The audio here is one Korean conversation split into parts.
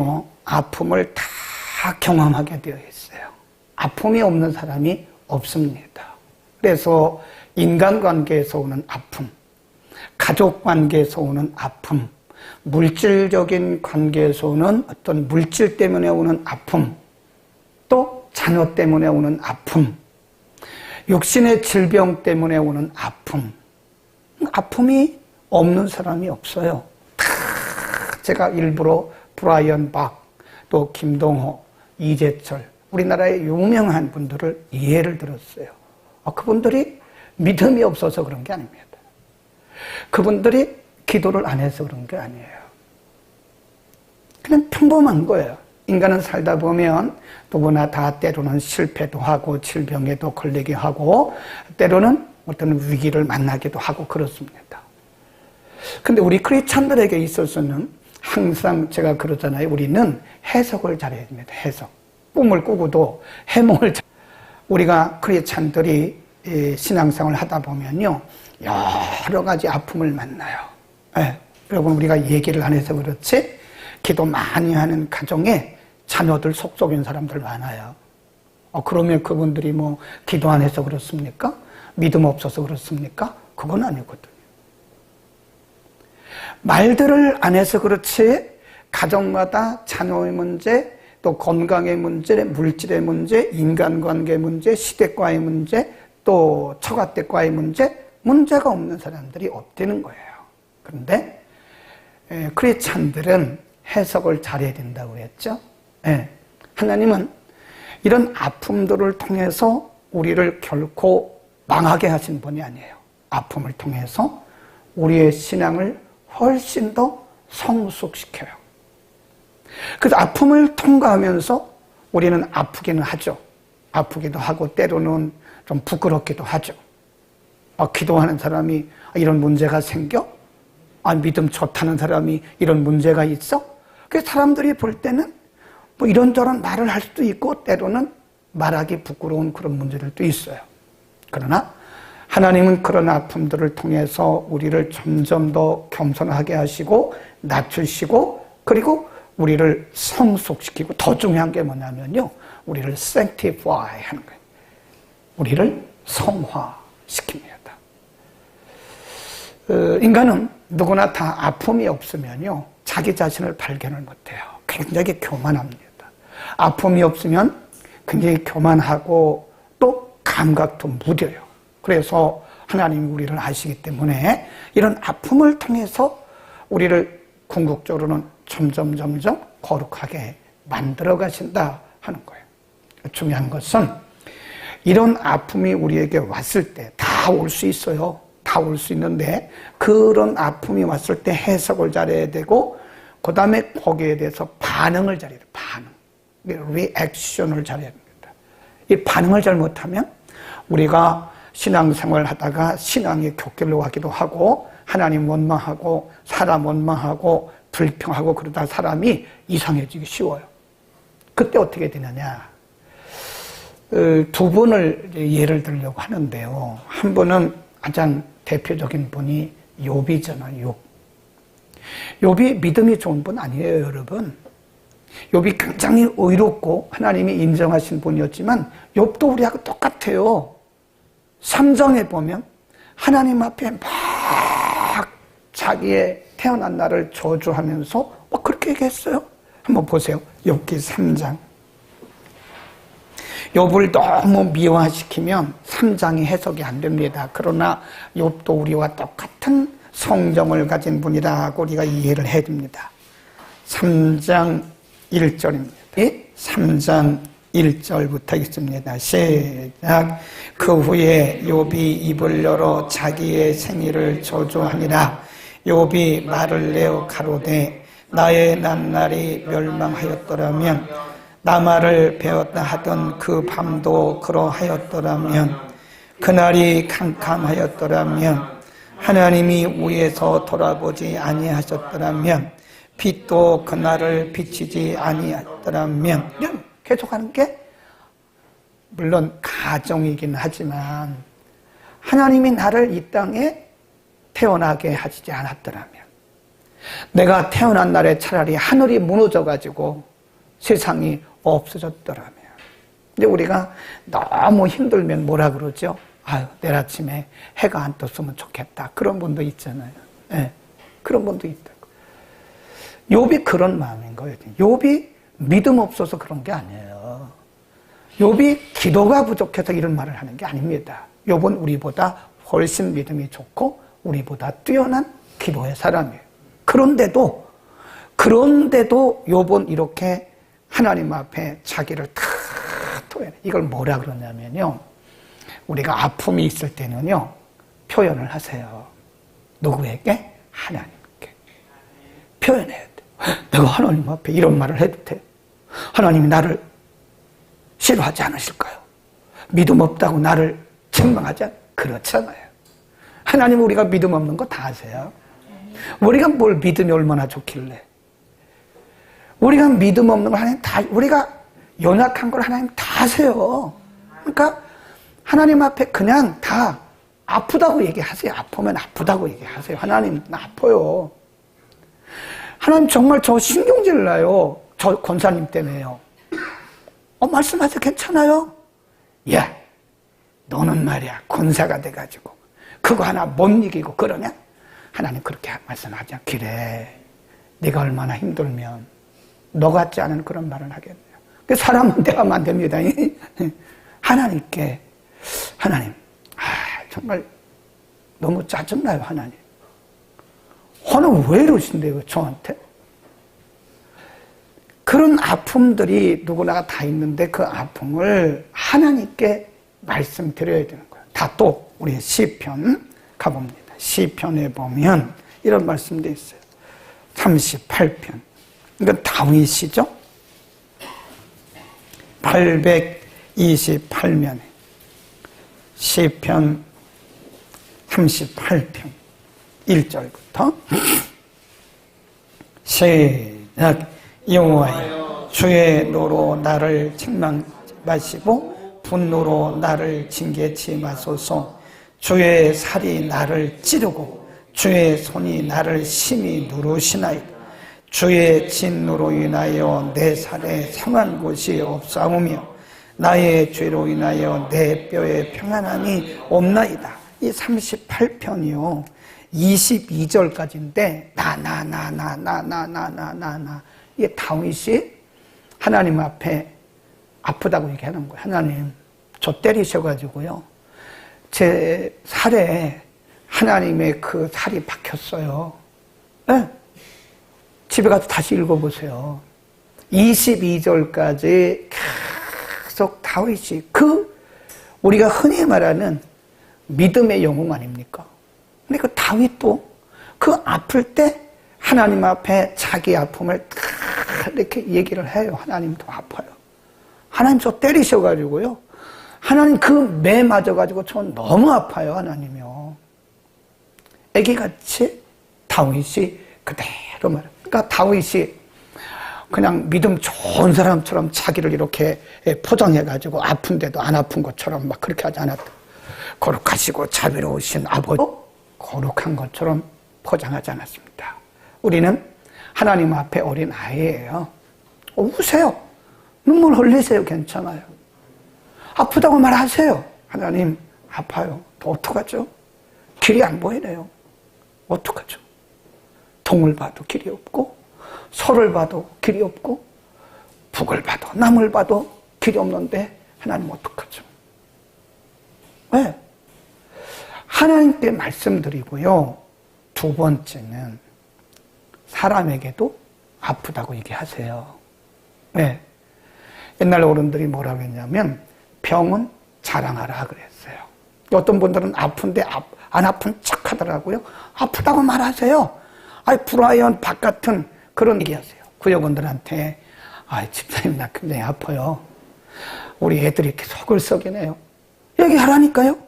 어, 아픔을 다 경험하게 되어 있어요. 아픔이 없는 사람이 없습니다. 그래서 인간관계에서 오는 아픔, 가족관계에서 오는 아픔, 물질적인 관계에서 오는 어떤 물질 때문에 오는 아픔, 또 자녀 때문에 오는 아픔, 육신의 질병 때문에 오는 아픔, 아픔이 없는 사람이 없어요. 다 제가 일부러 브라이언 박, 또 김동호, 이재철, 우리나라의 유명한 분들을 예를 들었어요. 아, 그분들이 믿음이 없어서 그런 게 아닙니다. 그분들이 기도를 안 해서 그런 게 아니에요. 그냥 평범한 거예요. 인간은 살다 보면 누구나 다 때로는 실패도 하고 질병에도 걸리게 하고 때로는 어떤 위기를 만나기도 하고 그렇습니다. 근데 우리 크리스찬들에게 있어서는 항상 제가 그러잖아요. 우리는 해석을 잘해야 됩니다. 해석. 꿈을 꾸고도 해몽을 잘... 우리가 크리스찬들이 신앙생활을 하다 보면요. 여러 가지 아픔을 만나요. 네. 여러분 우리가 얘기를 안 해서 그렇지 기도 많이 하는 가정에 자녀들 속속인 사람들 많아요. 어, 그러면 그분들이 뭐 기도 안 해서 그렇습니까? 믿음 없어서 그렇습니까? 그건 아니거든요. 말들을 안 해서 그렇지 가정마다 자녀의 문제, 또 건강의 문제, 물질의 문제, 인간관계 문제, 시대과의 문제, 또 처가댁과의 문제, 문제가 없는 사람들이 없다는 거예요. 그런데 크리스찬들은 해석을 잘해야 된다고 했죠. 네. 하나님은 이런 아픔들을 통해서 우리를 결코 망하게 하신 분이 아니에요. 아픔을 통해서 우리의 신앙을 훨씬 더 성숙시켜요. 그래서 아픔을 통과하면서 우리는 아프기는 하죠. 아프기도 하고 때로는 좀 부끄럽기도 하죠. 아, 기도하는 사람이 이런 문제가 생겨? 아, 믿음 좋다는 사람이 이런 문제가 있어? 그 사람들이 볼 때는 뭐 이런저런 말을 할 수도 있고 때로는 말하기 부끄러운 그런 문제들도 있어요. 그러나 하나님은 그런 아픔들을 통해서 우리를 점점 더 겸손하게 하시고 낮추시고 그리고 우리를 성숙시키고 더 중요한 게 뭐냐면요. 우리를 sanctify 하는 거예요. 우리를 성화시킵니다. 어, 인간은 누구나 다 아픔이 없으면요. 자기 자신을 발견을 못해요. 굉장히 교만합니다. 아픔이 없으면 굉장히 교만하고 또 감각도 무뎌요. 그래서 하나님이 우리를 아시기 때문에 이런 아픔을 통해서 우리를 궁극적으로는 점점 점점 거룩하게 만들어 가신다 하는 거예요. 중요한 것은 이런 아픔이 우리에게 왔을 때 다 올 수 있어요. 다 올 수 있는데 그런 아픔이 왔을 때 해석을 잘해야 되고 그 다음에 거기에 대해서 반응을 잘해야 돼요. 반응. 리액션을 잘해야 됩니다. 이 반응을 잘 못하면 우리가 신앙생활 하다가 신앙의 격결로 가기도 하고 하나님 원망하고 사람 원망하고 불평하고 그러다 사람이 이상해지기 쉬워요. 그때 어떻게 되느냐? 어, 두 분을 예를 들려고 하는데요. 한 분은 가장 대표적인 분이 욥이잖아요. 욥. 욥이 믿음이 좋은 분 아니에요, 여러분. 욥이 굉장히 의롭고 하나님이 인정하신 분이었지만 욥도 우리하고 똑같아요. 삼정에 보면 하나님 앞에 막 자기의 태어난 날을 저주하면서 뭐 그렇게 얘기했어요. 한번 보세요. 욥기 3장. 욥을 너무 미화시키면 3장이 해석이 안 됩니다. 그러나 욥도 우리와 똑같은 성정을 가진 분이라고 우리가 이해를 해야 됩니다. 3장 1절입니다. 3장 1절부터 있습니다. 시작. 그 후에 욥이 입을 열어 자기의 생일을 저주하니라. 욥이 말을 내어 가로되 나의 난날이 멸망하였더라면 나 말을 배웠다 하던 그 밤도 그러하였더라면 그날이 캄캄하였더라면 하나님이 위에서 돌아보지 아니하셨더라면 빛도 그날을 비치지 아니했더라면 계속하는 게 물론 가정이긴 하지만 하나님이 나를 이 땅에 태어나게 하시지 않았더라면 내가 태어난 날에 차라리 하늘이 무너져 가지고 세상이 없어졌더라면. 근데 우리가 너무 힘들면 뭐라 그러죠? 아유, 내일 아침에 해가 안 떴으면 좋겠다. 그런 분도 있잖아요. 예, 그런 분도 있다고. 욥이 그런 마음인 거예요. 욥이 믿음 없어서 그런 게 아니에요. 욥이 기도가 부족해서 이런 말을 하는 게 아닙니다. 욥은 우리보다 훨씬 믿음이 좋고 우리보다 뛰어난 기도의 사람이에요. 그런데도 그런데도 욥은 이렇게 하나님 앞에 자기를 다 토해내. 이걸 뭐라 그러냐면요. 우리가 아픔이 있을 때는요. 표현을 하세요. 누구에게? 하나님께. 표현해야 돼. 내가 하나님 앞에 이런 말을 해도 돼. 하나님이 나를 싫어하지 않으실까요? 믿음 없다고 나를 책망하지 않... 그렇잖아요. 하나님 우리가 믿음 없는 거 다 아세요. 우리가 뭘 믿음이 얼마나 좋길래. 우리가 믿음 없는 걸 하나님 다, 우리가 연약한 걸 하나님 다 아세요. 그러니까 하나님 앞에 그냥 다 아프다고 얘기하세요. 아프면 아프다고 얘기하세요. 하나님, 나 아파요. 하나님 정말 저 신경질 나요. 저 권사님 때문에요. 어, 말씀하세요. 괜찮아요? 야, 너는 말이야. 권사가 돼가지고. 그거 하나 못 이기고 그러냐? 하나님 그렇게 말씀하지 않기래. 네가 얼마나 힘들면 너 같지 않은 그런 말을 하겠네요. 그 사람은 대하면 안 됩니다. 하나님께 하나님, 아, 정말 너무 짜증나요, 하나님. 하나님 왜 이러신대요, 저한테? 그런 아픔들이 누구나 다 있는데 그 아픔을 하나님께 말씀드려야 되는 거예요. 다 또 우리 시편 가봅니다. 시편에 보면 이런 말씀도 있어요. 38편. 이건 다윗이죠. 828면에 시편 38편 1절부터 시작 여호와여 주의 노로 나를 책망 마시고 분노로 나를 징계치 마소서 주의 살이 나를 찌르고 주의 손이 나를 심히 누르시나이다 주의 진노로 인하여 내 살에 상한 곳이 없사오며 나의 죄로 인하여 내 뼈에 평안함이 없나이다. 이 38편이요. 22절까지인데 나 나 나 나 나 나 나 나 나나 이게 다윗이 하나님 앞에 아프다고 얘기하는 거예요. 하나님 저 때리셔가지고요. 제 살에 하나님의 그 살이 박혔어요. 네? 집에 가서 다시 읽어보세요. 22절까지 계속 다윗이 그 우리가 흔히 말하는 믿음의 영웅 아닙니까? 근데 그 다윗도 그 아플 때 하나님 앞에 자기 아픔을 다 이렇게 얘기를 해요. 하나님도 아파요. 하나님 저 때리셔가지고요. 하나님 그 매 맞아가지고 전 너무 아파요. 하나님이요. 애기같이 다윗이 그대로 말해요. 그러니까 다윗이 그냥 믿음 좋은 사람처럼 자기를 이렇게 포장해가지고 아픈데도 안 아픈 것처럼 막 그렇게 하지 않았다. 거룩하시고 자비로우신 아버지 거룩한 것처럼 포장하지 않았습니다. 우리는 하나님 앞에 어린 아이예요. 어, 우세요. 눈물 흘리세요. 괜찮아요. 아프다고 말하세요. 하나님 아파요. 또 어떡하죠? 길이 안 보이네요. 어떡하죠? 동을 봐도 길이 없고 서를 봐도 길이 없고 북을 봐도 남을 봐도 길이 없는데 하나님 어떡하죠? 왜? 하나님께 말씀드리고요. 두 번째는 사람에게도 아프다고 얘기하세요. 네. 옛날 어른들이 뭐라고 했냐면 병은 자랑하라 그랬어요. 어떤 분들은 아픈데 안 아픈 척 하더라고요. 아프다고 말하세요. 아이, 브라이언 박 같은 그런 얘기하세요. 구역원들한테. 아, 집사님, 나 굉장히 아파요. 우리 애들이 이렇게 속을 썩이네요. 얘기하라니까요.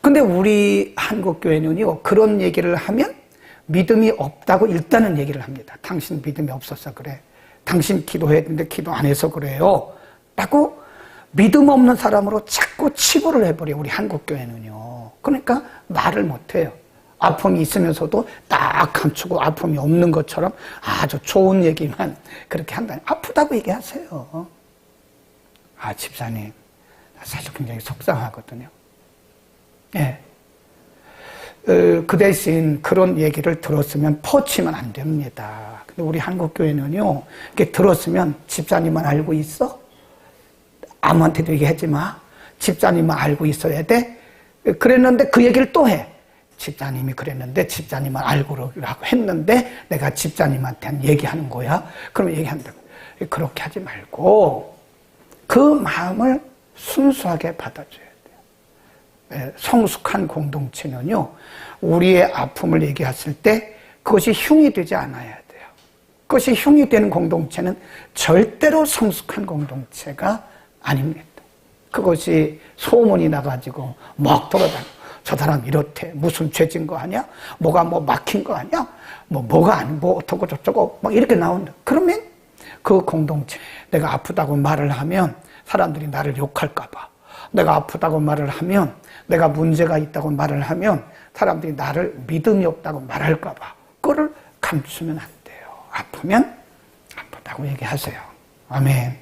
근데 우리 한국교회는요, 그런 얘기를 하면 믿음이 없다고 일단은 얘기를 합니다. 당신 믿음이 없어서 그래. 당신 기도했는데 기도 안 해서 그래요. 라고 믿음 없는 사람으로 자꾸 치부를 해버려, 우리 한국교회는요. 그러니까 말을 못해요. 아픔이 있으면서도 딱 감추고 아픔이 없는 것처럼 아주 좋은 얘기만 그렇게 한다. 아프다고 얘기하세요. 아, 집사님. 사실 굉장히 속상하거든요. 예. 어, 그 대신 그런 얘기를 들었으면 퍼치면 안 됩니다. 근데 우리 한국 교회는요, 이렇게 들었으면 집사님만 알고 있어? 아무한테도 얘기하지 마. 집사님만 알고 있어야 돼. 그랬는데 그 얘기를 또 해. 집사님이 그랬는데 집사님만 알고 했는데 내가 집사님한테 얘기하는 거야. 그러면 얘기한다고. 그렇게 하지 말고 그 마음을 순수하게 받아줘야 돼요. 예, 성숙한 공동체는요, 우리의 아픔을 얘기했을 때 그것이 흉이 되지 않아야 돼요. 그것이 흉이 되는 공동체는 절대로 성숙한 공동체가 아닙니다. 그것이 소문이 나가지고 막 돌아다니고 저 사람 이렇대 무슨 죄진 거 아니야? 뭐가 뭐 막힌 거 아니야? 뭐 뭐가 아니 뭐 어떻고 저쩌고 막 이렇게 나온다. 그러면 그 공동체 내가 아프다고 말을 하면 사람들이 나를 욕할까 봐. 내가 아프다고 말을 하면 내가 문제가 있다고 말을 하면 사람들이 나를 믿음이 없다고 말할까 봐. 그거를 감추면 안 돼요. 아프면 아프다고 얘기하세요. 아멘.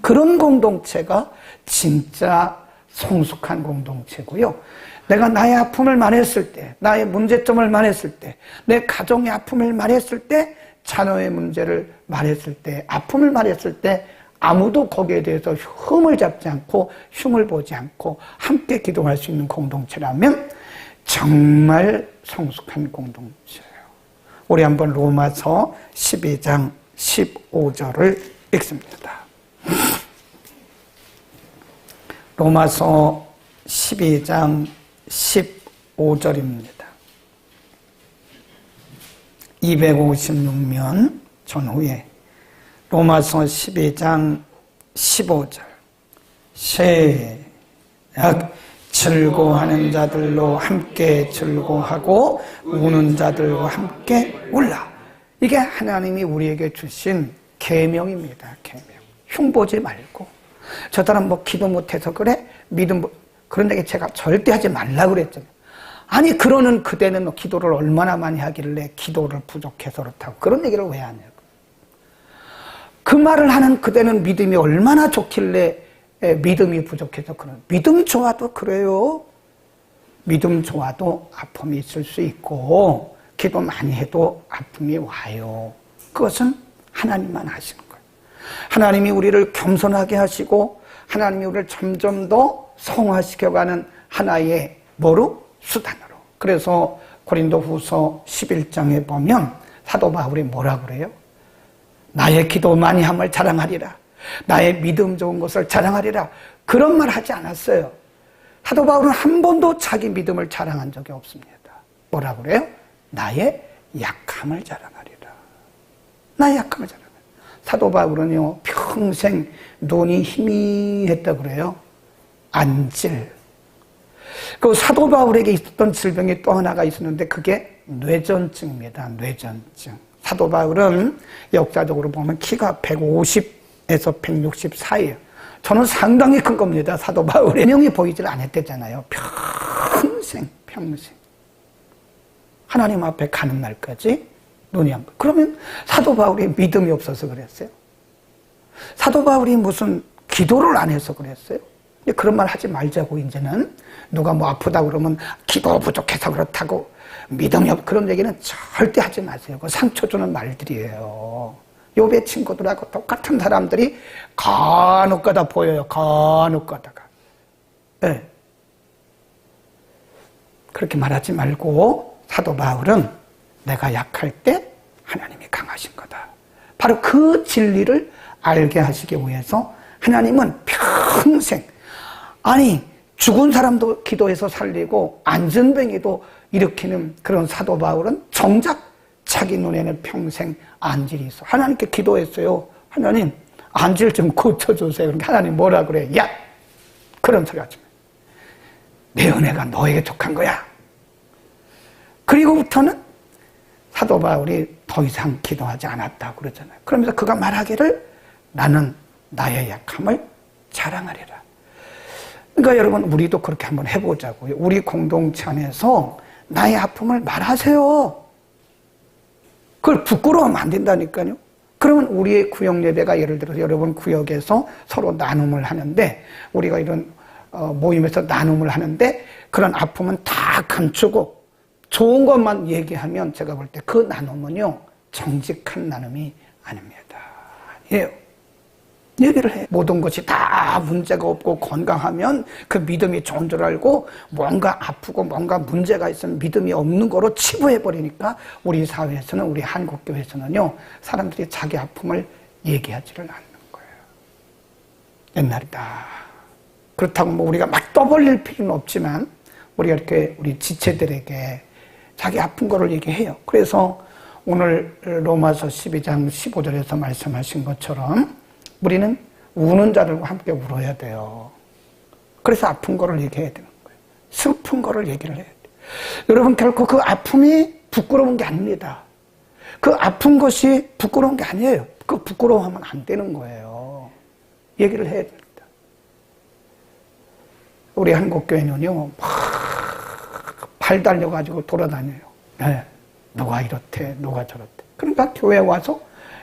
그런 공동체가 진짜 성숙한 공동체고요. 내가 나의 아픔을 말했을 때, 나의 문제점을 말했을 때, 내 가정의 아픔을 말했을 때, 자녀의 문제를 말했을 때, 아픔을 말했을 때, 아무도 거기에 대해서 흠을 잡지 않고, 흉을 보지 않고, 함께 기도할 수 있는 공동체라면, 정말 성숙한 공동체예요. 우리 한번 로마서 12장 15절을 읽습니다. 로마서 12장 15절입니다. 256면 전후에 로마서 12장 15절 시작 즐거워하는 자들로 함께 즐거워하고 우는 자들과 함께 울라 이게 하나님이 우리에게 주신 계명입니다. 계명 흉보지 말고 저 사람 뭐 기도 못해서 그래 믿음 그런데 제가 절대 하지 말라 그랬잖아요. 아니 그러는 그대는 기도를 얼마나 많이 하길래 기도를 부족해서 그렇다고 그런 얘기를 왜 하냐고. 그 말을 하는 그대는 믿음이 얼마나 좋길래 믿음이 부족해서 그런 믿음 좋아도 그래요. 믿음 좋아도 아픔이 있을 수 있고 기도 많이 해도 아픔이 와요. 그것은 하나님만 하시는 거예요. 하나님이 우리를 겸손하게 하시고 하나님이 우리를 점점 더 성화시켜가는 하나의 뭐로? 수단으로. 그래서 고린도 후서 11장에 보면 사도 바울이 뭐라 그래요? 나의 기도 많이 함을 자랑하리라. 나의 믿음 좋은 것을 자랑하리라. 그런 말 하지 않았어요. 사도 바울은 한 번도 자기 믿음을 자랑한 적이 없습니다. 뭐라 그래요? 나의 약함을 자랑하리라. 나의 약함을 자랑하리라. 사도 바울은요, 평생 눈이 희미했다 그래요. 안질. 그 사도 바울에게 있었던 질병이 또 하나가 있었는데 그게 뇌전증입니다. 뇌전증. 사도 바울은 역사적으로 보면 키가 150에서 160 사이에요. 저는 상당히 큰 겁니다. 사도 바울의 명이 보이질 않았대잖아요. 평생, 평생. 하나님 앞에 가는 날까지 눈이 안 보여. 그러면 사도 바울이 믿음이 없어서 그랬어요? 사도 바울이 무슨 기도를 안 해서 그랬어요? 그런 말 하지 말자고 이제는 누가 뭐 아프다 그러면 기도 부족해서 그렇다고 없 그런 얘기는 절대 하지 마세요. 그 상처 주는 말들이에요. 요배 친구들하고 똑같은 사람들이 간혹 가다 보여요. 간혹 가다가. 네. 그렇게 말하지 말고 사도 바울은 내가 약할 때 하나님이 강하신 거다. 바로 그 진리를 알게 하시기 위해서 하나님은 평생 아니 죽은 사람도 기도해서 살리고 안전뱅이도 일으키는 그런 사도 바울은 정작 자기 눈에는 평생 안질이 있어. 하나님께 기도했어요. 하나님 안질 좀 고쳐주세요. 그러니까 하나님 뭐라 그래? 야 그런 소리 하지 마. 내 은혜가 너에게 족한 거야. 그리고부터는 사도 바울이 더 이상 기도하지 않았다고 그러잖아요. 그러면서 그가 말하기를 나는 나의 약함을 자랑하리라. 그러니까 여러분 우리도 그렇게 한번 해보자고요. 우리 공동체 안에서 나의 아픔을 말하세요. 그걸 부끄러우면 안 된다니까요. 그러면 우리의 구역 예배가 예를 들어서 여러분 구역에서 서로 나눔을 하는데 우리가 이런 어, 모임에서 나눔을 하는데 그런 아픔은 다 감추고 좋은 것만 얘기하면 제가 볼 때 그 나눔은요 정직한 나눔이 아닙니다. 아니에요. 얘기를 해. 모든 것이 다 문제가 없고 건강하면 그 믿음이 좋은 줄 알고 뭔가 아프고 뭔가 문제가 있으면 믿음이 없는 거로 치부해버리니까 우리 사회에서는 우리 한국교회에서는요 사람들이 자기 아픔을 얘기하지를 않는 거예요. 옛날이다. 그렇다고 뭐 우리가 막 떠벌릴 필요는 없지만 우리가 이렇게 우리 지체들에게 자기 아픈 거를 얘기해요. 그래서 오늘 로마서 12장 15절에서 말씀하신 것처럼 우리는 우는 자들과 함께 울어야 돼요. 그래서 아픈 거를 얘기해야 되는 거예요. 슬픈 거를 얘기를 해야 돼요. 여러분 결코 그 아픔이 부끄러운 게 아닙니다. 그 아픈 것이 부끄러운 게 아니에요. 그 부끄러워하면 안 되는 거예요. 얘기를 해야 됩니다. 우리 한국교회는요, 막발 달려가지고 돌아다녀요. 네. 누가 이렇대, 누가 저렇대. 그러니까 교회 와서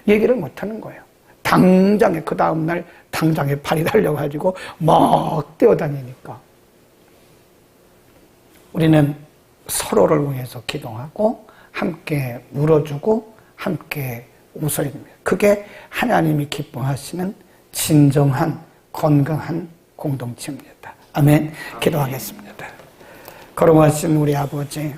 얘기를 못 하는 거예요. 당장에, 그 다음날 당장에 발이 달려가지고 막 뛰어다니니까. 우리는 서로를 위해서 기도하고, 함께 울어주고, 함께 웃어야 됩니다. 그게 하나님이 기뻐하시는 진정한, 건강한 공동체입니다. 아멘. 기도하겠습니다. 걸어가신 우리 아버지,